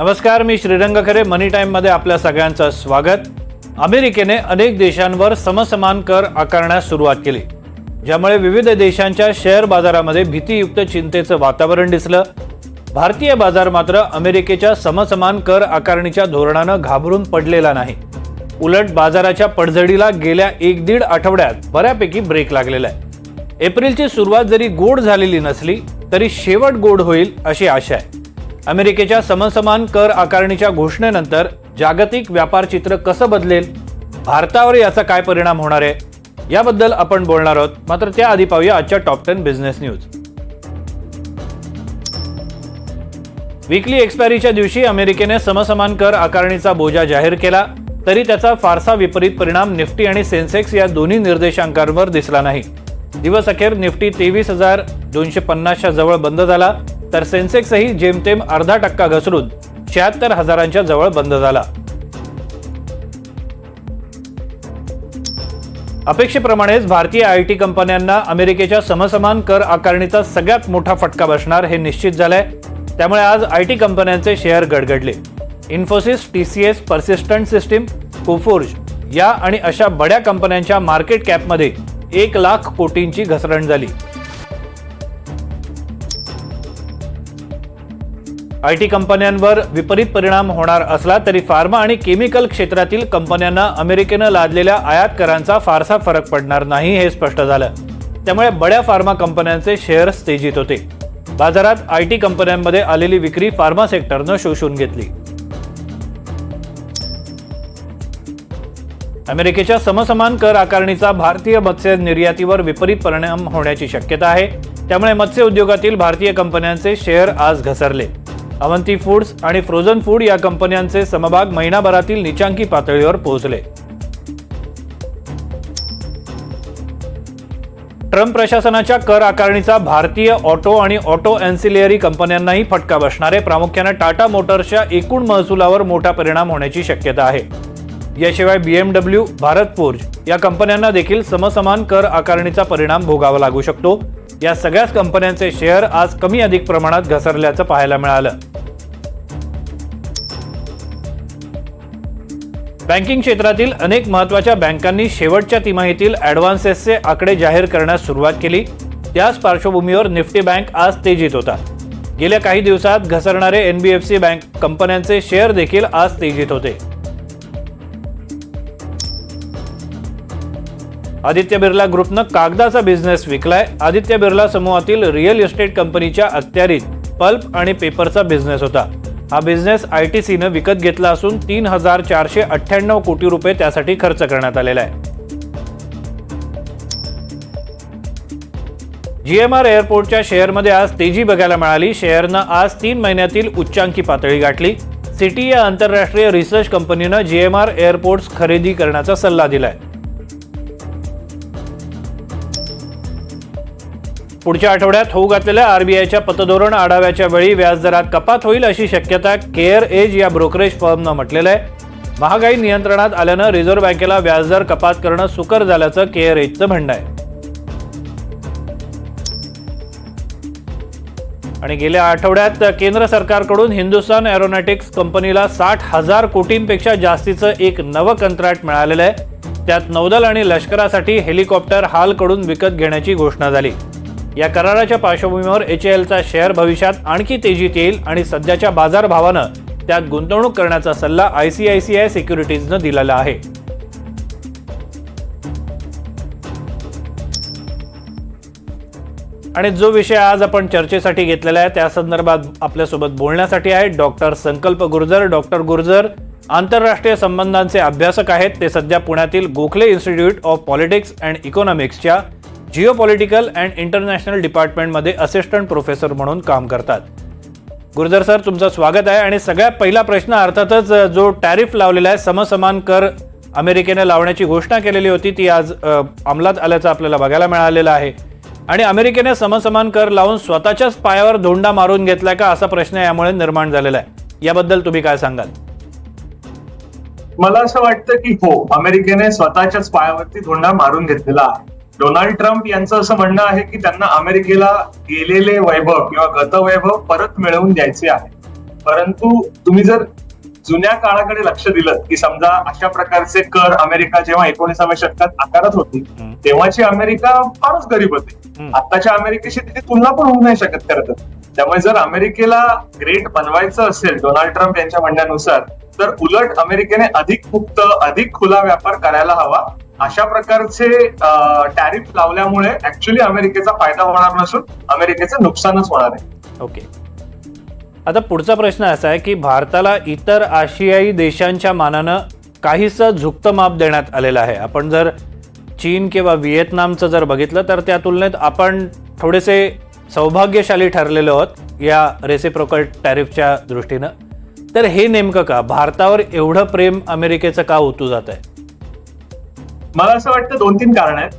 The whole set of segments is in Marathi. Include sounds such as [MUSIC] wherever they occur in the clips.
नमस्कार मी श्रीरंग खरे. मनी टाईममध्ये आपल्या सगळ्यांचं स्वागत. अमेरिकेने अनेक देशांवर समसमान कर आकारण्यास सुरुवात केली. ज्यामुळे विविध देशांच्या शेअर बाजारामध्ये भीतीयुक्त चिंतेचं वातावरण दिसलं. भारतीय बाजार मात्र अमेरिकेच्या समसमान कर आकारणीच्या धोरणानं घाबरून पडलेला नाही. उलट बाजाराच्या पडझडीला गेल्या एक दीड आठवड्यात बऱ्यापैकी ब्रेक लागलेला आहे. एप्रिलची सुरुवात जरी गोड झालेली नसली तरी शेवट गोड होईल अशी आशा आहे. अमेरिकेच्या समसमान कर आकारणीच्या घोषणेनंतर जागतिक व्यापार चित्र कसं बदलेल? भारतावर याचा काय परिणाम होणार आहे? याबद्दल आपण बोलणार आहोत. मात्र त्याआधी पाहूया आजच्या top ten business news. Weekly एक्सपायरीच्या दिवशी अमेरिकेने समसमान कर आकारणीचा बोजा जाहीर केला. तरी त्याचा फारसा विपरीत परिणाम निफ्टी आणि सेन्सेक्स या दोन्ही निर्देशांकांवर दिसला नाही. दिवस अखेर निफ्टी तेवीस हजार दोनशे पन्नासच्या जवळ बंद झाला. तर सेन्सेक्सही जेमतेम अर्धा टक्का घसरून शहात्तर हजारांच्या जवळ बंद झाला. अपेक्षेप्रमाणेच भारतीय आय टी कंपन्यांना अमेरिकेच्या समसमान कर आकारणीचा सगळ्यात मोठा फटका बसणार हे निश्चित झालंय. त्यामुळे आज आय टी कंपन्यांचे share गडगडले. Infosys T C S Persistent system Coforge या आणि अशा बड्या कंपन्यांच्या मार्केट कॅपमध्ये एक लाख कोटींची घसरण झाली. आय टी कंपन्यांवर विपरीत परिणाम होणार असला तरी फार्मा आणि केमिकल क्षेत्रातील कंपन्यांना अमेरिकेनं लादलेल्या आयात करांचा फारसा फरक पडणार नाही हे स्पष्ट झालं. त्यामुळे बड्या फार्मा कंपन्यांचे शेअर्स तेजीत होते. बाजारात आय टी कंपन्यांमध्ये आलेली विक्री फार्मा सेक्टरनं शोषून घेतली. अमेरिकेच्या समसमान कर आकारणीचा भारतीय मत्स्य निर्यातीवर विपरीत परिणाम होण्याची शक्यता आहे. त्यामुळे मत्स्य उद्योगातील भारतीय कंपन्यांचे शेअर आज घसरले. अवंती फूड्स आणि फ्रोझन फूड या कंपन्यांचे समभाग महिनाभरातील निचांकी पातळीवर पोहोचले. ट्रम्प प्रशासनाच्या कर आकारणीचा भारतीय ऑटो आणि ऑटो अँसिलियरी कंपन्यांनाही फटका बसणारे प्रामुख्याने टाटा मोटर्सच्या एकूण महसुलावर मोठा परिणाम होण्याची शक्यता आहे. याशिवाय बीएमडब्ल्यू भारत फोर्ज या कंपन्यांना देखील समसमान कर आकारणीचा परिणाम भोगावा लागू शकतो. या सगळ्याच कंपन्यांचे शेअर आज कमी अधिक प्रमाणात घसरल्याचं पाहायला मिळालं. बँकिंग क्षेत्रातील अनेक महत्त्वाच्या बँकांनी शेवटच्या तिमाहीतील ॲडव्हान्सेसचे आकडे जाहीर करण्यास सुरुवात केली. त्याच पार्श्वभूमीवर निफ्टी बँक आज तेजीत होता. गेल्या काही दिवसात घसरणारे एनबीएफसी बँक कंपन्यांचे शेअर देखील आज तेजीत होते. आदित्य बिर्ला ग्रुपनं कागदाचा बिझनेस विकलाय. आदित्य बिर्ला समूहातील रिअल इस्टेट कंपनीच्या अखत्यारीत पल्प आणि पेपरचा बिझनेस होता. हा बिझनेस आय टी सीनं विकत घेतला असून तीन हजार चारशे अठ्ठ्याण्णव कोटी रुपये त्यासाठी खर्च करण्यात आलेला आहे. जीएमआर एअरपोर्टच्या शेअरमध्ये आज तेजी बघायला मिळाली. शेअरनं आज तीन महिन्यातील उच्चांकी पातळी गाठली. सिटी या आंतरराष्ट्रीय रिसर्च कंपनीनं जीएमआर एअरपोर्ट्स खरेदी करण्याचा सल्ला दिलाय. पुढच्या आठवड्यात होऊ घातलेल्या आरबीआयच्या पतधोरण आढाव्याच्या वेळी व्याजदरात कपात होईल अशी शक्यता केअर एज या ब्रोकरेज फर्मनं म्हटलेलं आहे. महागाई नियंत्रणात आल्यानं रिझर्व्ह बँकेला व्याजदर कपात करणं सुकर झाल्याचं केअर एजचं म्हणणं आहे. आणि गेल्या आठवड्यात केंद्र सरकारकडून हिंदुस्थान एरोनॉटिक्स कंपनीला साठ हजार कोटींपेक्षा जास्तीचं एक नवं कंत्राट मिळालेलं आहे. त्यात नौदल आणि लष्करासाठी हेलिकॉप्टर हालकडून विकत घेण्याची घोषणा झाली. या कराराच्या पार्श्वभूमीवर एच एलचा शेअर भविष्यात आणखी तेजीत येईल आणि सध्याच्या बाजारभावानं त्यात गुंतवणूक करण्याचा सल्ला I C I C I सिक्युरिटीजनं दिलेला आहे. आणि जो विषय आज आपण चर्चेसाठी घेतलेला आहे त्या संदर्भात आपल्यासोबत बोलण्यासाठी आहे डॉक्टर संकल्प गुर्जर. डॉक्टर गुर्जर आंतरराष्ट्रीय संबंधांचे अभ्यासक आहेत. ते सध्या पुण्यातील Gokhale institute of politics and इकॉनॉमिक्सच्या geo political and international डिपार्टमेंटमध्ये असिस्टंट प्रोफेसर म्हणून काम करतात. गुरुधर सर तुमचं स्वागत आहे आणि सगळ्यात पहिला प्रश्न अर्थातच जो टॅरिफ लावलेला आहे समसमान कर अमेरिकेने लावण्याची घोषणा केलेली होती ती आज अंमलात आल्याचं आपल्याला बघायला मिळालेलं आहे. आणि अमेरिकेने समसमान कर लावून स्वतःच्याच पायावर धोंडा मारून घेतलाय का असा प्रश्न यामुळे निर्माण झालेला आहे. याबद्दल तुम्ही काय सांगाल? मला असं वाटतं की हो अमेरिकेने स्वतःच्याच पायावरती धोंडा मारून घेतलेला आहे. डोनाल्ड ट्रम्प यांचं असं म्हणणं आहे की त्यांना अमेरिकेला गेलेले वैभव किंवा गतवैभव परत मिळवून द्यायचे आहे परंतु तुम्ही जर जुन्या काळाकडे लक्ष दिलं की समजा अशा प्रकारचे कर अमेरिका जेव्हा एकोणीसाव्या शतकात आकारत होती. तेव्हाची अमेरिका फारच गरीब होती. आताच्या अमेरिकेशी तिची तुलना पण होऊ नाही शकत खरं तर त्यामुळे जर अमेरिकेला ग्रेट बनवायचं असेल डोनाल्ड ट्रम्प यांच्या म्हणण्यानुसार तर उलट अमेरिकेने अधिक मुक्त अधिक खुला व्यापार करायला हवा अशा प्रकारचे टॅरिफ लावल्यामुळे ऍक्च्युली अमेरिकेचा फायदा होणार नसून अमेरिकेचं नुकसानच होणार आहे. ओके. आता पुढचा प्रश्न असा आहे की भारताला इतर आशियाई देशांच्या मानानं काहीसं झुकतं माप देण्यात आलेलं आहे. आपण जर चीन किंवा व्हिएतनामचं जर बघितलं तर त्या तुलनेत आपण थोडेसे सौभाग्यशाली ठरलेलो आहोत या रेसिप्रोकल टॅरिफच्या दृष्टीनं. तर हे नेमकं का? भारतावर एवढं प्रेम अमेरिकेचं का होतू जात आहे मला असं वाटतं दोन तीन कारण आहेत.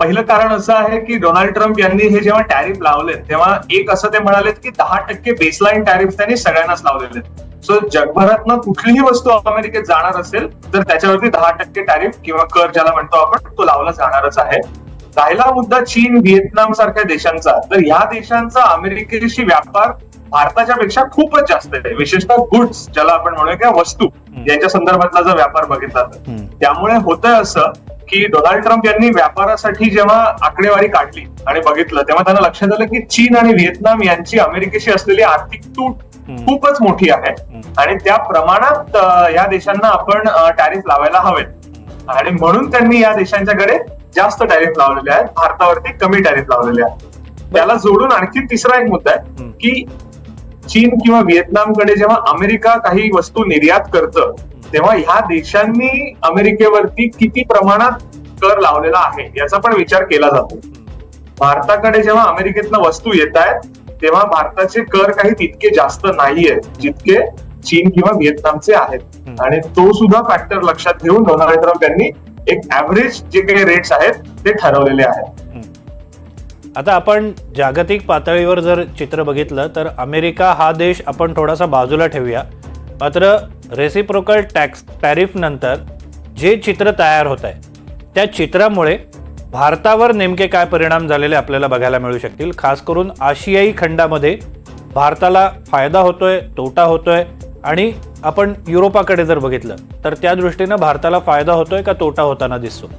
पहिलं कारण असं आहे की डोनाल्ड ट्रम्प यांनी हे जेव्हा टॅरिफ लावले तेव्हा एक असं ते म्हणालेत की दहा टक्के बेसलाईन टॅरिफ त्यांनी सगळ्यांनाच लावलेले सो जगभरातनं कुठलीही वस्तू अमेरिकेत जाणार असेल तर त्याच्यावरती दहा टक्के टॅरिफ किंवा कर ज्याला म्हणतो आपण तो लावला जाणारच आहे. राहिला मुद्दा चीन व्हिएतनाम सारख्या देशांचा. तर ह्या देशांचा अमेरिकेशी व्यापार भारताच्या पेक्षा खूपच जास्त आहे. विशेषतः गुड्स ज्याला आपण म्हणूया किंवा वस्तू यांच्या संदर्भातला जर व्यापार बघितला तर. त्यामुळे होतंय असं की डोनाल्ड ट्रम्प यांनी व्यापारासाठी जेव्हा आकडेवारी काढली आणि बघितलं तेव्हा त्यांना लक्षात आलं की चीन आणि व्हिएतनाम यांची अमेरिकेशी असलेली आर्थिक तूट. खूपच मोठी आहे. आणि त्या प्रमाणात या देशांना आपण टॅरिफ लावायला हवेत. आणि म्हणून त्यांनी या देशांच्याकडे जास्त टॅरिफ लावलेले आहेत. भारतावरती कमी टॅरिफ लावलेले आहेत. त्याला जोडून आणखी तिसरा एक मुद्दा आहे. की चीन किंवा व्हिएतनामकडे जेव्हा अमेरिका काही वस्तू निर्यात करतं तेव्हा ह्या देशांनी अमेरिकेवरती किती प्रमाणात कर लावलेला आहे याचा पण विचार केला जातो. भारताकडे जेव्हा अमेरिकेतनं वस्तू येत आहेत तेव्हा भारताचे कर काही तितके जास्त नाहीये जितके चीन किंवा व्हिएतनामचे आहेत. आणि तो सुद्धा फॅक्टर लक्षात घेऊन डोनाल्ड ट्रम्प यांनी एक ऍव्हरेज जे काही रेट्स आहेत ते ठरवलेले आहेत. आता आपण जागतिक पातळीवर जर चित्र बघितलं तर अमेरिका हा देश आपण थोडासा बाजूला ठेवूया. मात्र रेसिप्रोकल टॅक्स टॅरिफ नंतर जे चित्र तयार होत आहे त्या चित्रामुळे भारतावर नेमके काय परिणाम झालेले आपल्याला बघायला मिळू शकतील. खास करून आशियाई खंडामध्ये भारताला फायदा होतोय तोटा होतोय आणि आपण युरोपाकडे जर बघितलं तर त्या दृष्टीनं भारताला फायदा होतोय का तोटा होताना दिसतो?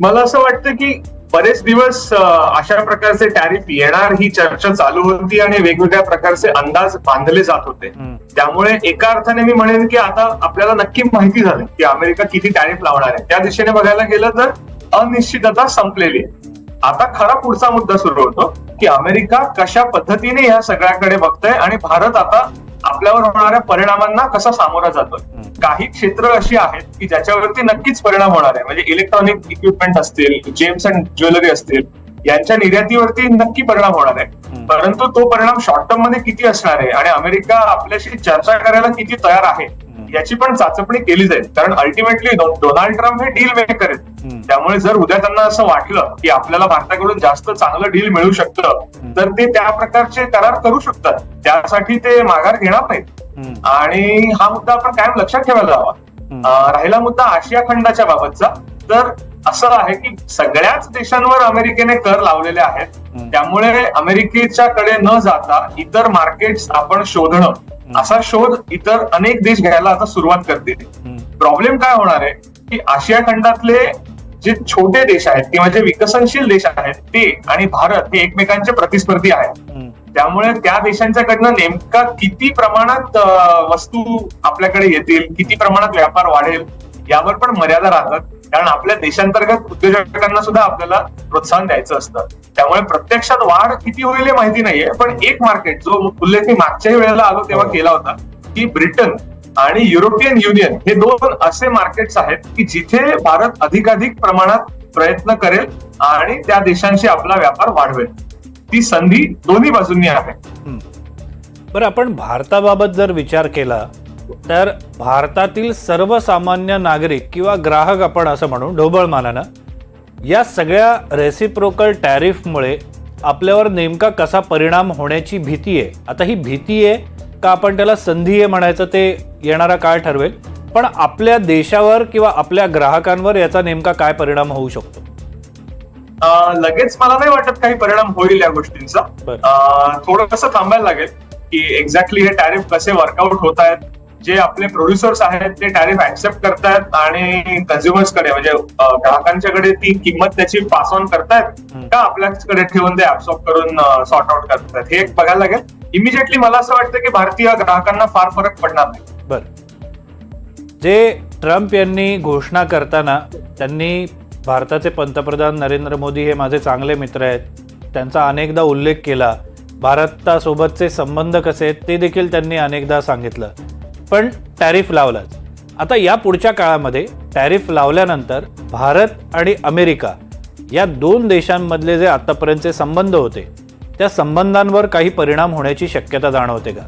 मला असं वाटतं की बरेच दिवस अशा प्रकारचे टॅरिफ येणार ही चर्चा चालू होती आणि वेगवेगळ्या प्रकारचे अंदाज बांधले जात होते. त्यामुळे एका अर्थाने मी म्हणेन की आता आपल्याला नक्की माहिती झाली की अमेरिका किती टॅरिफ लावणार आहे. त्या दिशेने बघायला गेलं तर अनिश्चितता संपलेली आहे. आता खरा पुढचा मुद्दा सुरू होतो की अमेरिका कशा पद्धतीने या सगळ्याकडे बघतोय आणि भारत आता आपल्यावर होणाऱ्या परिणामांना कसा सामोरा जातोय. काही क्षेत्र अशी आहेत की ज्याच्यावरती नक्कीच परिणाम होणार आहे. म्हणजे इलेक्ट्रॉनिक इक्विपमेंट असतील जेम्स अँड ज्वेलरी असतील यांच्या निर्यातीवरती नक्की परिणाम होणार आहे. परंतु तो परिणाम शॉर्ट टर्ममध्ये किती असणार आहे? आणि अमेरिका आपल्याशी चर्चा करायला किती तयार आहे? याची पण चाचपणी केली जाईल. कारण अल्टिमेटली डोनाल्ड ट्रम्प हे डील मेकर आहेत. त्यामुळे जर उद्या त्यांना असं वाटलं की आपल्याला भारताकडून जास्त चांगलं डील मिळू शकतं तर ते त्या प्रकारचे करार करू शकतात. त्यासाठी ते माघार घेणार नाहीत. आणि हा मुद्दा आपण कायम लक्षात ठेवायला हवा. राहिला मुद्दा आशिया खंडाच्या बाबतचा. तर असं आहे की सगळ्याच देशांवर अमेरिकेने कर लावलेले आहेत. त्यामुळे अमेरिकेच्या कडे न जाता इतर मार्केट्स आपण शोधणं असा शोध इतर अनेक देश घ्यायला आता सुरुवात करतील. प्रॉब्लेम काय होणार आहे की आशिया खंडातले जे छोटे देश आहेत किंवा जे विकसनशील देश आहेत ते आणि भारत हे एकमेकांचे प्रतिस्पर्धी आहेत. त्यामुळे त्या देशांच्याकडनं नेमका किती प्रमाणात वस्तू आपल्याकडे येतील किती प्रमाणात व्यापार वाढेल यावर पण मर्यादा राहतात कारण आपल्या देशांतर्गत उद्योजकांना सुद्धा आपल्याला प्रोत्साहन द्यायचं असतं. त्यामुळे प्रत्यक्षात वाढ किती होईल हे माहिती नाहीये पण एक मार्केट जो उल्लेख मी मागच्याही वेळेला आलो तेव्हा हो. केला होता की ब्रिटन आणि युरोपियन युनियन हे दोन असे मार्केट्स आहेत की जिथे भारत अधिकाधिक प्रमाणात प्रयत्न करेल आणि त्या देशांशी आपला व्यापार वाढवेल. ती संधी दोन्ही बाजूंनी आहे. बरं आपण भारताबाबत जर विचार केला तर भारतातील सर्वसामान्य नागरिक किंवा ग्राहक आपण असं म्हणू ढोबळमानानं या सगळ्या रेसिप्रोकल टॅरिफमुळे आपल्यावर नेमका कसा परिणाम होण्याची भीती आहे? आता ही भीती आहे का आपण त्याला संधी आहे म्हणायचं ते येणारा काळ ठरवेल पण आपल्या देशावर किंवा आपल्या ग्राहकांवर याचा नेमका काय परिणाम होऊ शकतो? लगेच मला नाही वाटत काही परिणाम होईल या गोष्टींचा. थोडंसं थांबायला लागेल की एक्झॅक्टली हे टॅरिफ कसे वर्कआउट होत आहेत जे आपले प्रोड्युसर्स आहेत ते टॅरिफ ऍक्सेप्ट करतायत आणि कन्झ्युमर्सकडे म्हणजे ग्राहकांच्याकडे ती किंमत त्याची पास ऑन करतायत. का आपल्याकडे ठेवून ते ऍब्सॉर्ब करून सॉर्ट आउट करतात हे एक बघायला लागेल. इमिजिएटली मला असं वाटतं की भारतीय ग्राहकांना फार फरक पडणार नाही. बर. जे ट्रम्प यांनी घोषणा करताना त्यांनी भारताचे पंतप्रधान नरेंद्र मोदी हे माझे चांगले मित्र आहेत. त्यांचा अनेकदा उल्लेख केला. भारतासोबतचे संबंध कसे आहेत ते देखील त्यांनी अनेकदा सांगितलं. पण टॅरिफ लावलाच. आता या पुढच्या काळामध्ये टॅरिफ लावल्यानंतर भारत आणि अमेरिका या दोन देशांमधले जे आतापर्यंतचे संबंध होते त्या संबंधांवर काही परिणाम होण्याची शक्यता जाणवते का?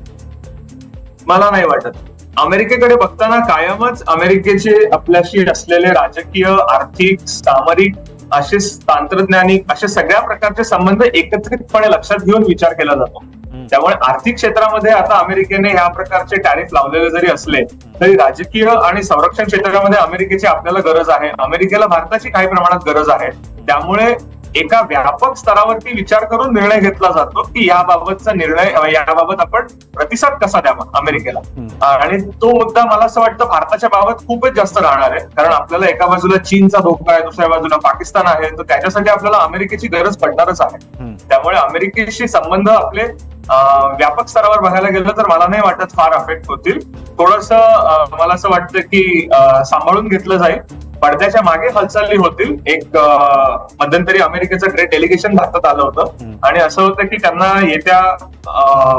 मला नाही वाटत. अमेरिकेकडे बघताना कायमच अमेरिकेचे आपल्याशी असलेले राजकीय आर्थिक सामरिक असे तंत्रज्ञानिक असे सगळ्या प्रकारचे संबंध एकत्रितपणे लक्षात घेऊन विचार केला जातो. त्यामुळे आर्थिक क्षेत्रामध्ये आता अमेरिकेने ह्या प्रकारचे टॅरिफ लावलेले जरी असले तरी राजकीय आणि संरक्षण क्षेत्रामध्ये अमेरिकेची आपल्याला गरज आहे. अमेरिकेला भारताची काही प्रमाणात गरज आहे. त्यामुळे एका व्यापक स्तरावरती विचार करून निर्णय घेतला जातो की याबाबतचा निर्णय याबाबत आपण प्रतिसाद कसा द्यावा अमेरिकेला. आणि तो मुद्दा मला असं वाटतं भारताच्या बाबत खूपच जास्त राहणार आहे. कारण आपल्याला एका बाजूला चीनचा धोका आहे दुसऱ्या बाजूला पाकिस्तान आहे तर त्याच्यासाठी आपल्याला अमेरिकेची गरज पडणारच आहे. त्यामुळे अमेरिकेशी संबंध आपले व्यापक स्तरावर बघायला गेलं तर मला नाही वाटत फार अफेक्ट होतील. थोडस मला असं वाटतं की सांभाळून घेतलं जाईल. पडद्याच्या मागे हालचाली होतील. एक मध्यंतरी अमेरिकेचं ग्रेट डेलिगेशन भारतात आलं होतं. आणि असं होतं की त्यांना येत्या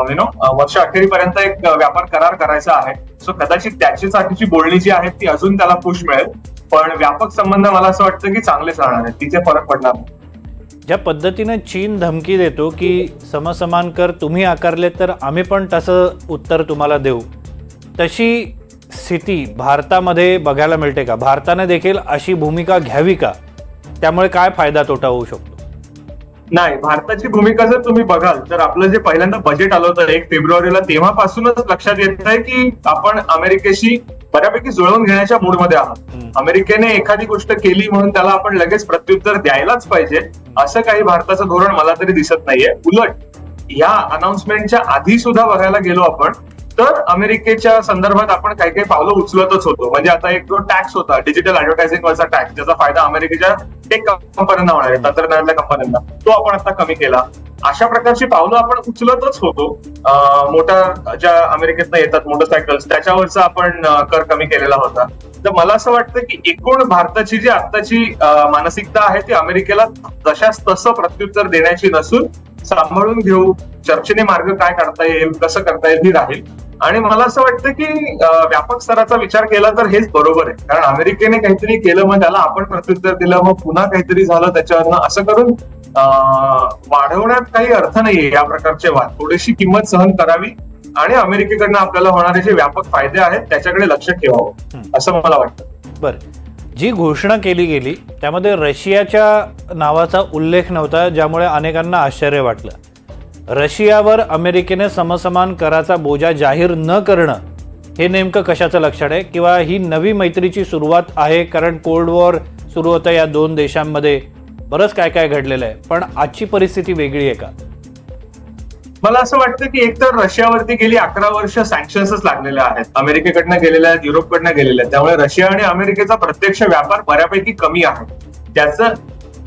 यु नो वर्ष अखेरीपर्यंत एक व्यापार करार करायचा आहे. सो कदाचित त्याच्यासाठीची बोलणी जी आहे ती अजून त्याला पुश मिळेल. पण व्यापक संबंध मला असं वाटतं की चांगलेच राहणार आहेत. तिथे फरक पडणार नाही. ज्या पद्धतीनं चीन धमकी देतो की समसमान कर तुम्ही आकारले तर आम्ही पण तसं उत्तर तुम्हाला देऊ. तशी स्थिती भारतामध्ये बघायला मिळते का? भारताने देखील अशी भूमिका घ्यावी का? त्यामुळे काय फायदा तोटा होऊ शकतो? नाही भारताची भूमिका जर तुम्ही बघाल तर आपलं जे पहिल्यांदा बजेट आलं होतं एक फेब्रुवारीला तेव्हापासूनच लक्षात येत आहे की आपण अमेरिकेशी बऱ्यापैकी जुळवून घेण्याच्या मूडमध्ये आहोत. अमेरिकेने एखादी गोष्ट केली म्हणून त्याला आपण लगेच प्रत्युत्तर द्यायलाच पाहिजे. असं काही भारताचं धोरण मला तरी दिसत नाहीये. उलट या अनाउन्समेंटच्या आधी सुद्धा बघायला गेलो आपण तर अमेरिकेच्या संदर्भात आपण काही काही पावलं उचलतच होतो. म्हणजे आता एक जो टॅक्स होता डिजिटल ऍडव्हर्टायझिंग वरचा टॅक्स ज्याचा फायदा अमेरिकेच्या टेक कंपन्यांना होणार आहे तंत्रज्ञानातल्या कंपन्यांना तो आपण आता कमी केला. अशा प्रकारची पावलं आपण उचलतच होतो. मोठ्या ज्या अमेरिकेतनं येतात मोटरसायकल्स त्याच्यावरचा आपण कर कमी केलेला होता. तर मला असं वाटतं की एकूण भारताची जी आत्ताची मानसिकता आहे ती अमेरिकेला जशाच तसं प्रत्युत्तर देण्याची नसून सांभाळून घेऊ चर्चेने मार्ग काय काढता येईल कसं करता येईल ही राहील. आणि मला असं वाटतं की व्यापक स्तराचा विचार केला तर हेच बरोबर आहे. कारण अमेरिकेने काहीतरी केलं मग त्याला आपण प्रत्युत्तर दिलं मग पुन्हा काहीतरी झालं त्याच्यावरनं. असं करून वाढवण्यात काही अर्थ नाहीये या प्रकारचे वाद. थोडीशी किंमत सहन करावी आणि अमेरिकेकडनं आपल्याला होणारे जे व्यापक फायदे आहेत त्याच्याकडे लक्ष ठेवावं. असं मला वाटतं. बरं. जी घोषणा केली गेली त्यामध्ये रशियाच्या नावाचा उल्लेख नव्हता ज्यामुळे अनेकांना आश्चर्य वाटलं. रशियावर अमेरिकेने समसमान कराचा बोजा जाहीर न करणं हे नेमकं कशाचं लक्षण आहे? किंवा ही नवी मैत्रीची सुरुवात आहे? कारण कोल्ड वॉर सुरू होतं या दोन देशांमध्ये. बरंच काय काय घडलेलं आहे. पण आजची परिस्थिती वेगळी आहे का? मला असं वाटतं की एकतर रशियावरती गेली अकरा वर्ष सँक्शन्सच लागलेले आहेत. अमेरिकेकडनं गेलेल्या आहेत युरोपकडनं गेलेल्या आहेत. त्यामुळे रशिया आणि अमेरिकेचा प्रत्यक्ष व्यापार बऱ्यापैकी कमी आहे. त्याचं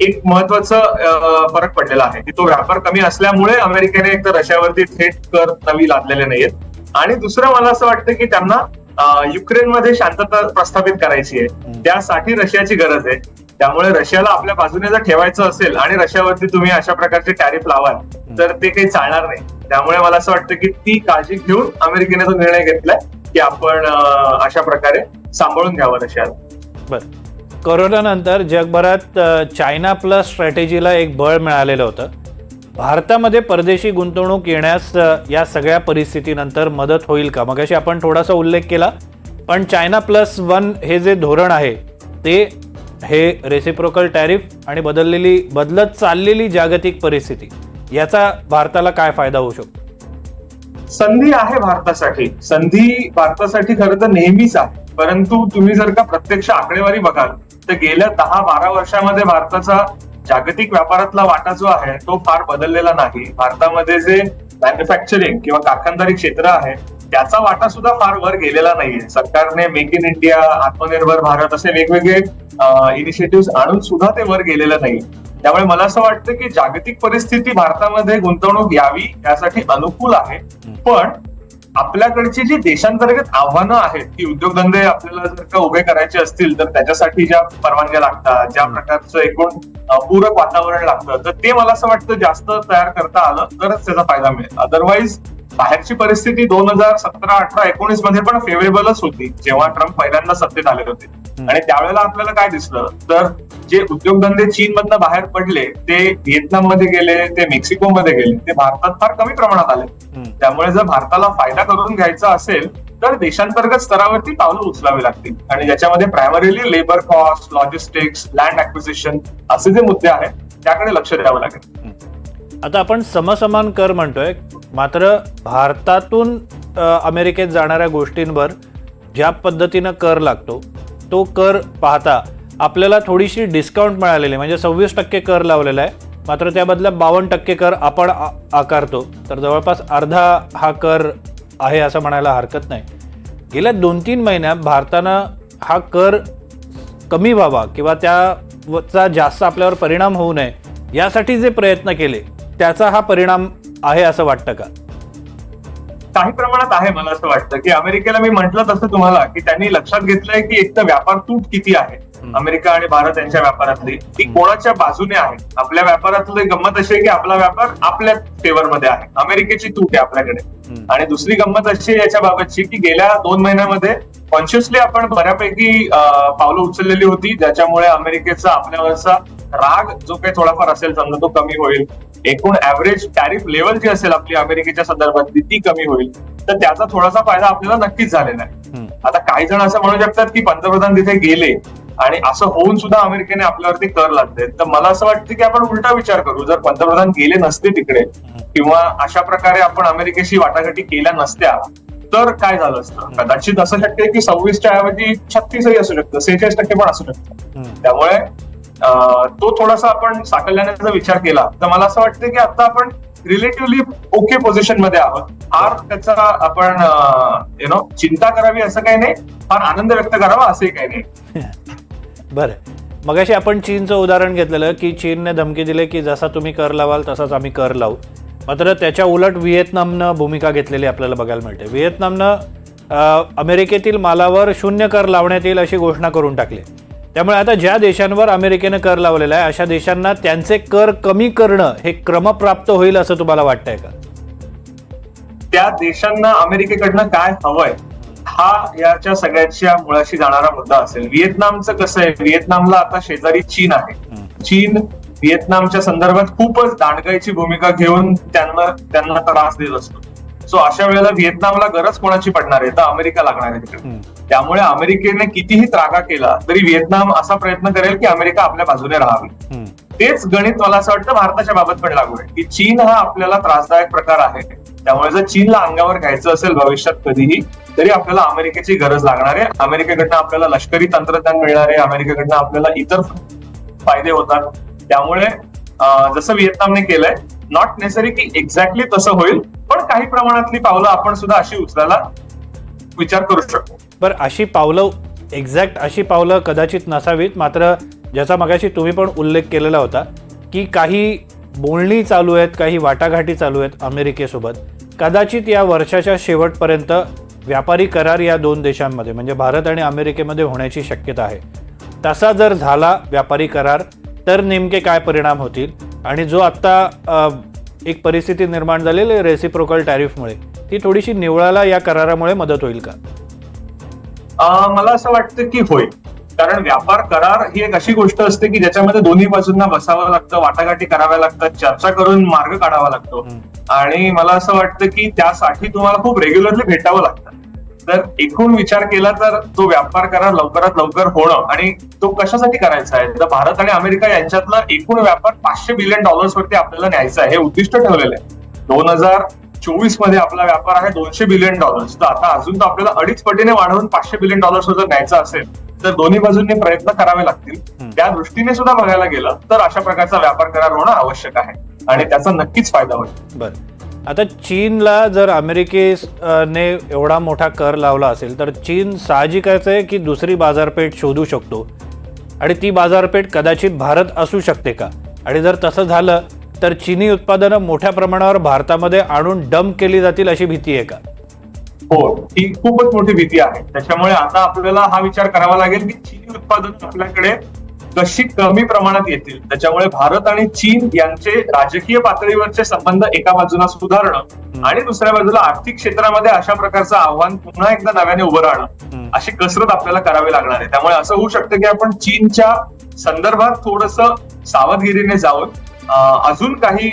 एक महत्वाचं फरक पडलेला आहे. की तो व्यापार कमी असल्यामुळे अमेरिकेने एकतर रशियावरती थेट कर नवी लादलेले नाहीयेत. आणि दुसरं मला असं वाटतं की त्यांना युक्रेनमध्ये शांतता प्रस्थापित करायची आहे. त्यासाठी रशियाची गरज आहे. त्यामुळे रशियाला आपल्या बाजूने जर ठेवायचं असेल आणि रशियावरती तुम्ही अशा प्रकारचे टॅरिफ लावाल तर ते काही चालणार नाही. त्यामुळे मला असं वाटतं की ती काळजी घेऊन अमेरिकेने तो निर्णय घेतलाय की आपण अशा प्रकारे सांभाळून घ्यावं रशियाला बर. कोरोनानंतर जगभरात चायना प्लस स्ट्रॅटेजीला एक बळ मिळालेलं होतं. भारतामध्ये परदेशी गुंतवणूक येण्यास या सगळ्या परिस्थितीनंतर मदत होईल का? मगाशी आपण थोडासा उल्लेख केला पण चायना प्लस वन हे जे धोरण आहे ते हे रेसिप्रोकल टॅरिफ आणि बदललेली बदलत चाललेली जागतिक परिस्थिती. याचा भारताला काय फायदा होऊ शकतो? संधी आहे भारतासाठी. संधी भारतासाठी खरं तर नेहमीच आहे. परंतु तुम्ही जर का प्रत्यक्ष आकडेवारी बघाल तर गेल्या दहा बारा वर्षामध्ये भारताचा जागतिक व्यापारातला वाटा जो आहे तो फार बदललेला नाही. भारतामध्ये जे मॅन्युफॅक्चरिंग किंवा कारखानदारी क्षेत्र आहे त्याचा वाटा सुद्धा फार वर गेलेला नाहीये. सरकारने मेक इन इंडिया आत्मनिर्भर भारत असे वेगवेगळे इनिशिएटिव्ह आणून सुद्धा ते वर गेलेलं नाही त्यामुळे मला असं वाटतं की जागतिक परिस्थिती भारतामध्ये गुंतवणूक यावी यासाठी अनुकूल आहे. पण आपल्याकडची जी देशांतर्गत आव्हानं आहेत की उद्योगधंदे आपल्याला जर का उभे करायचे असतील तर त्याच्यासाठी ज्या परवानग्या लागतात ज्या प्रकारचं एकूण पूरक वातावरण लागतं तर ते मला असं वाटतं जास्त तयार करता आलं तरच त्याचा फायदा मिळेल. अदरवाईज बाहेरची परिस्थिती दोन हजार सतरा अठरा एकोणीसमध्ये पण फेवरेबलच होती जेव्हा ट्रम्प पहिल्यांदा सत्तेत आले होते. आणि त्यावेळेला आपल्याला काय दिसलं? तर जे उद्योगधंदे चीन मधनं बाहेर पडले ते व्हिएतनाममध्ये गेले ते मेक्सिको मध्ये गेले ते भारतात फार कमी प्रमाणात आले. त्यामुळे जर भारताला फायदा करून घ्यायचा असेल तर देशांतर्गत स्तरावरती पावलं उचलावी लागतील. आणि ज्याच्यामध्ये primarily labour cost logistics land acquisition असे जे मुद्दे आहेत त्याकडे लक्ष द्यावं लागेल. आता आपण समसमान कर म्हणतोय. मात्र भारतातून अमेरिकेत जाणाऱ्या गोष्टींवर ज्या पद्धतीनं कर लागतो तो कर पाहता आपल्याला थोडीशी डिस्काउंट मिळालेली आहे. म्हणजे सव्वीस टक्के कर लावलेला आहे. मात्र त्याबदल्या बावन्न टक्के कर आपण आ- आकारतो. तर जवळपास अर्धा हा कर आहे असं म्हणायला हरकत नाही. गेल्या दोन तीन महिन्यात भारतानं हा कर कमी व्हावा किंवा त्याचा जास्त आपल्यावर परिणाम होऊ नये यासाठी जे प्रयत्न केले त्याचा हा परिणाम आहे असं वाटतं का? काही प्रमाणात आहे मला असं वाटतं की अमेरिकेला मी म्हंटल तसं तुम्हाला की त्यांनी लक्षात घेतलंय की एक तर व्यापार तूट किती आहे. अमेरिका आणि भारत यांच्या व्यापारातली. ती कोणाच्या बाजूने आहे? आपल्या व्यापारातली गंमत अशी आहे की आपला व्यापार आपल्या फेवर मध्ये आहे. अमेरिकेची तूट आहे आपल्याकडे. आणि दुसरी गंमत अशी आहे याच्या बाबतची की गेल्या दोन महिन्यामध्ये कॉन्शियसली आपण बऱ्यापैकी पावलं उचललेली होती ज्याच्यामुळे अमेरिकेचा आपल्यावरचा राग जो काही थोडाफार असेल समजा तो कमी होईल. एकूण ऍव्हरेज टॅरिफ लेवल जी असेल आपली अमेरिकेच्या संदर्भातली ती कमी होईल. तर त्याचा थोडासा फायदा आपल्याला नक्कीच झालेला आहे. आता काही जण असं म्हणू शकतात की पंतप्रधान तिथे गेले आणि असं होऊन सुद्धा अमेरिकेने आपल्यावरती कर लादले. तर मला असं वाटतं की आपण उलटा विचार करू. जर पंतप्रधान गेले नसते तिकडे किंवा अशा प्रकारे आपण अमेरिकेशी वाटाघाटी केल्या नसत्या तर काय झालं असतं? कदाचित असं शक्य आहे की सव्वीसच्या ऐवजी छत्तीसही असू शकतं. सेहेचाळीस टक्के पण असू शकतं. त्यामुळे तो थोडासा आपण साकल्याने जर विचार केला. तर मला असं वाटतं की आता आपण रिलेटिव्हली ओके पोझिशनमध्ये आहोत. फार त्याचा आपण यु नो चिंता करावी असं काही नाही. फार आनंद व्यक्त करावा असंही काही नाही. [LAUGHS] बरं. मगाशी आपण चीनचं उदाहरण घेतलेलं की चीनने धमकी दिली की जसा तुम्ही कर लावाल तसाच आम्ही कर लावू. मात्र त्याच्या उलट व्हिएतनामनं भूमिका घेतलेली आपल्याला बघायला मिळते. व्हिएतनामनं अमेरिकेतील मालावर शून्य कर लावण्यात येईल अशी घोषणा करून टाकली. त्यामुळे आता ज्या देशांवर अमेरिकेनं कर लावलेला आहे अशा देशांना त्यांचे कर कमी करणं हे क्रमप्राप्त होईल असं तुम्हाला वाटतंय का? त्या देशांना अमेरिकेकडनं काय हवंय हा याच्या सगळ्याच्या मुळाशी जाणारा मुद्दा असेल. व्हिएतनामचं कसं आहे? व्हिएतनामला आता शेजारी चीन आहे. चीन व्हिएतनामच्या संदर्भात खूपच दांडगायची भूमिका घेऊन त्यांना त्यांना त्रास देत असतो. सो अशा वेळेला व्हिएतनामला गरज कोणाची पडणार आहे? तर अमेरिका लागणार आहे तिकडे. त्यामुळे अमेरिकेने कितीही त्रागा केला तरी व्हिएतनाम असा प्रयत्न करेल की अमेरिका आपल्या बाजूने राहावी. तेच गणित मला असं वाटतं भारताच्या बाबत पण लागू आहे की चीन हा आपल्याला त्रासदायक प्रकार आहे. त्यामुळे जर चीनला अंगावर घ्यायचं असेल भविष्यात कधीही तरी आपल्याला अमेरिकेची गरज लागणार आहे. अमेरिकेकडनं आपल्याला लष्करी तंत्रज्ञान मिळणार आहे अमेरिकेकडनं आपल्याला इतर फायदे होतात. त्यामुळे जसं व्हिएतनामने केलंय नॉट नेसरी की एक्झॅक्टली तसं होईल पण काही प्रमाणातली पावलं आपण सुद्धा अशी उचलायला विचार करू शकतो. बरं अशी पावलं एक्झॅक्ट अशी पावलं कदाचित नसावीत मात्र ज्याचा मगाशी तुम्ही पण उल्लेख केलेला होता की काही बोलणी चालू आहेत काही वाटाघाटी चालू आहेत अमेरिकेसोबत. कदाचित या वर्षाच्या शेवटपर्यंत व्यापारी करार या दोन देशांमध्ये म्हणजे भारत आणि अमेरिकेमध्ये होण्याची शक्यता आहे. तसा जर झाला व्यापारी करार तर नेमके काय परिणाम होतील? आणि जो आत्ता एक परिस्थिती निर्माण झालेली आहे रेसिप्रोकल टॅरिफमुळे ती थोडीशी निवळाला या करारामुळे मदत होईल का? मला असं वाटतं की होईल. कारण व्यापार करार ही एक अशी गोष्ट असते की ज्याच्यामध्ये दोन्ही बाजूंना बसावं लागतं वाटाघाटी कराव्या लागतात चर्चा करून मार्ग काढावा लागतो. आणि मला असं वाटतं की त्यासाठी तुम्हाला खूप रेग्युलरली भेटावं लागतं. तर एकूण विचार केला तर तो व्यापार करार लवकरात लवकर होणं आणि तो कशासाठी करायचा आहे? तर भारत आणि अमेरिका यांच्यातला एकूण व्यापार पाचशे बिलियन डॉलर्स वरती आपल्याला न्यायचा आहे हे उद्दिष्ट ठेवलेलं आहे. दोन हजार चोवीसमध्ये आपला व्यापार आहे दोनशे बिलियन डॉलर्स तर आता अजून तर आपल्याला अडीच पटीने वाढवून पाचशे बिलियन डॉलर्स जर न्यायचा असेल तर दोन्ही बाजूंनी प्रयत्न करावे लागतील. त्या दृष्टीने सुद्धा बघायला गेलं तर अशा प्रकारचा व्यापार करार होणं आवश्यक आहे आणि त्याचा नक्कीच फायदा होईल. बरं. आता चीनला जर अमेरिकेने एवढा मोठा कर लावला असेल तर चीन साहजिकच आहे की दुसरी बाजारपेठ शोधू शकतो. आणि ती बाजारपेठ कदाचित भारत असू शकते का? आणि जर तसं झालं तर चीनी उत्पादनं मोठ्या प्रमाणावर भारतामध्ये आणून डंप केली जातील अशी भीती आहे का? हो ही खूपच मोठी भीती आहे. त्याच्यामुळे आता आपल्याला हा विचार करावा लागेल की चीनी उत्पादन आपल्याकडे कशी कमी प्रमाणात येतील? त्याच्यामुळे भारत आणि चीन यांचे राजकीय पातळीवरचे संबंध एका बाजूला सुधारणं आणि दुसऱ्या बाजूला आर्थिक क्षेत्रामध्ये अशा प्रकारचं आव्हान पुन्हा एकदा नव्याने उभं राहणं. अशी कसरत आपल्याला करावी लागणार आहे. त्यामुळे असं होऊ शकतं की आपण चीनच्या संदर्भात थोडस सावधगिरीने जाऊन अजून काही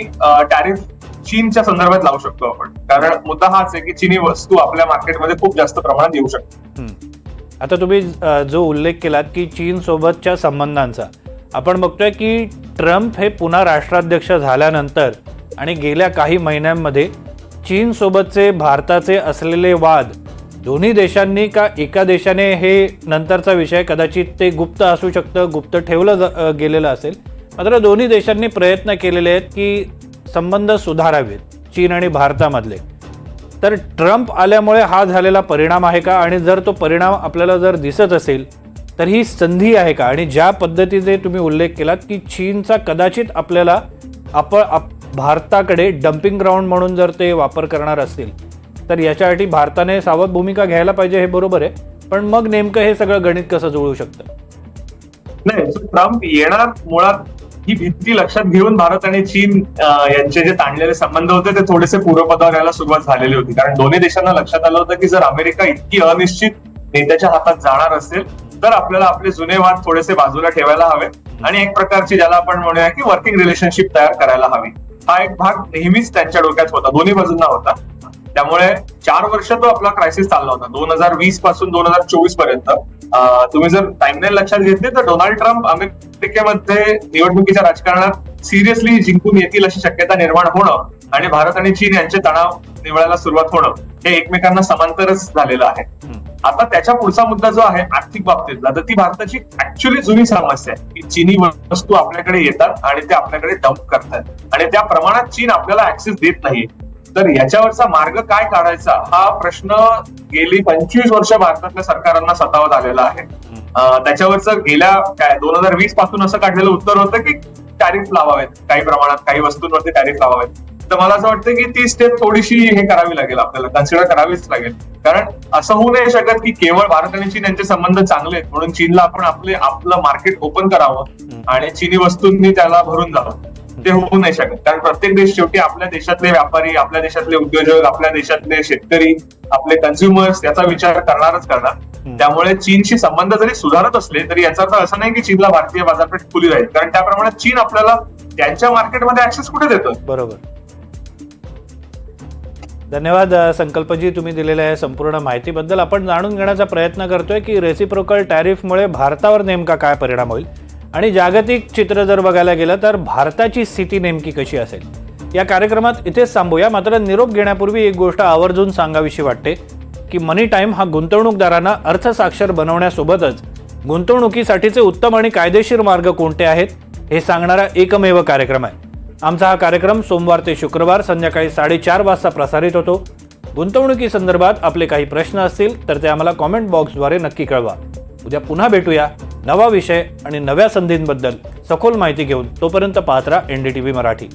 टॅरिफ चीनच्या संदर्भात लावू शकतो आपण. कारण मुद्दा हाच आहे की चीनी वस्तू आपल्या मार्केटमध्ये खूप जास्त प्रमाणात येऊ शकते. आता तुम्ही जो उल्लेख केलात की चीनसोबतच्या संबंधांचा आपण बघतोय की ट्रम्प हे पुन्हा राष्ट्राध्यक्ष झाल्यानंतर आणि गेल्या काही महिन्यांमध्ये चीनसोबतचे भारताचे असलेले वाद दोन्ही देशांनी का एका देशाने हे नंतरचा विषय कदाचित ते गुप्त असू शकतं गुप्त ठेवलं ज- गेलेलं असेल. मात्र दोन्ही देशांनी प्रयत्न केलेले आहेत की संबंध सुधारावेत चीन आणि भारतामधले. तर ट्रम्प आल्यामुळे हा झालेला परिणाम आहे का? आणि जर तो परिणाम आपल्याला जर दिसत असेल तर ही संधी आहे का? आणि ज्या पद्धतीचे तुम्ही उल्लेख केलात की चीनचा कदाचित आपल्याला आप आप भारताकडे डम्पिंग ग्राउंड म्हणून जर ते वापर करणार असतील तर याच्यासाठी भारताने सावध भूमिका घ्यायला पाहिजे हे बरोबर आहे. पण मग नेमकं हे सगळं गणित कसं जुळू शकतं? नाही ट्रम्प येणार मुळात ही भीती लक्षात घेऊन भारत आणि चीन यांचे जे ताणलेले संबंध होते ते थोडेसे पूर्वपदावर यायला सुरुवात झालेली होती. कारण दोन्ही देशांना लक्षात आलं होतं की जर अमेरिका इतकी अनिश्चित नेत्याच्या हातात जाणार असेल तर आपल्याला आपले जुने वाद थोडेसे बाजूला ठेवायला हवे आणि एक प्रकारची ज्याला आपण म्हणूया की वर्किंग रिलेशनशिप तयार करायला हवी. हा एक भाग नेहमीच त्यांच्या डोक्यात होता दोन्ही बाजूंना होता. त्यामुळे चार वर्ष तो आपला क्रायसिस चालला होता दोन हजार वीसपासून दोन हजार चोवीसपर्यंत. तुम्ही जर टाइमलाईन लक्षात घेतली तर डोनाल्ड ट्रम्प अमेरिकेमध्ये निवडणुकीच्या राजकारणात सिरियसली जिंकून येतील अशी शक्यता निर्माण होणं आणि भारत आणि चीन यांचे तणाव निवळायला सुरुवात होणं हे एकमेकांना समांतरच झालेलं आहे. आता त्याच्या पुढचा मुद्दा जो आहे आर्थिक बाबतीतला तर ती भारताची ऍक्च्युली जुनी समस्या आहे की चीनी वस्तू आपल्याकडे येतात आणि ते आपल्याकडे डंप करतात आणि त्या प्रमाणात चीन आपल्याला ऍक्सेस देत नाही. तर याच्यावरचा मार्ग काय काढायचा? हा प्रश्न गेली पंचवीस वर्ष भारतातल्या सरकारांना सतावत आलेला आहे. त्याच्यावरचं गेल्या काय दोन हजार वीसपासून असं काढलेलं उत्तर होतं की टॅरिफ लावावेत. काही प्रमाणात काही वस्तूंवरती टॅरिफ लावावेत. तर मला असं वाटतं की ती स्टेप थोडीशी हे करावी लागेल आपल्याला कन्सिडर करावीच लागेल. कारण असं होऊ नाही शकत की केवळ भारत आणि चीन यांचे संबंध चांगले आहेत. म्हणून चीनला आपण आपले आपलं मार्केट ओपन करावं आणि चीनी वस्तूंनी त्याला भरून जावं. ते होऊ नाही शकत. कारण प्रत्येक देश शेवटी आपल्या देशातले व्यापारी आपल्या देशातले उद्योजक आपल्या देशातले शेतकरी आपले कन्झ्युमर्स याचा विचार करणारच करणार. त्यामुळे चीनशी संबंध जरी सुधारत असले तरी याचा अर्थ असं नाही की चीनला भारतीय बाजारपेठ खुली राहील. कारण त्या प्रमाणात चीन आपल्याला त्यांच्या मार्केटमध्ये ऍक्सेस कुठे देतं? बरोबर. धन्यवाद संकल्पजी तुम्ही दिलेल्या या संपूर्ण माहितीबद्दल. आपण जाणून घेण्याचा प्रयत्न करतोय की रेसिप्रोकल टॅरिफमुळे भारतावर नेमका काय परिणाम होईल? आणि जागतिक चित्र जर बघायला गेलं तर भारताची स्थिती नेमकी कशी असेल? या कार्यक्रमात इथेच थांबूया. मात्र निरोप घेण्यापूर्वी एक गोष्ट आवर्जून सांगावीशी वाटते की मनी टाईम हा गुंतवणूकदारांना अर्थसाक्षर बनवण्यासोबतच गुंतवणुकीसाठीचे उत्तम आणि कायदेशीर मार्ग कोणते आहेत हे सांगणारा एकमेव कार्यक्रम आहे. आमचा हा कार्यक्रम सोमवार ते शुक्रवार संध्याकाळी साडेचार वाजता प्रसारित होतो. गुंतवणुकीसंदर्भात आपले काही प्रश्न असतील तर ते आम्हाला कॉमेंट बॉक्सद्वारे नक्की कळवा. उद्या पुन्हा भेटूया नवा विषय आणि नव्या संधींबद्दल सखोल माहिती घेऊन तोपर्यंत पाहत राहा N D T V Marathi.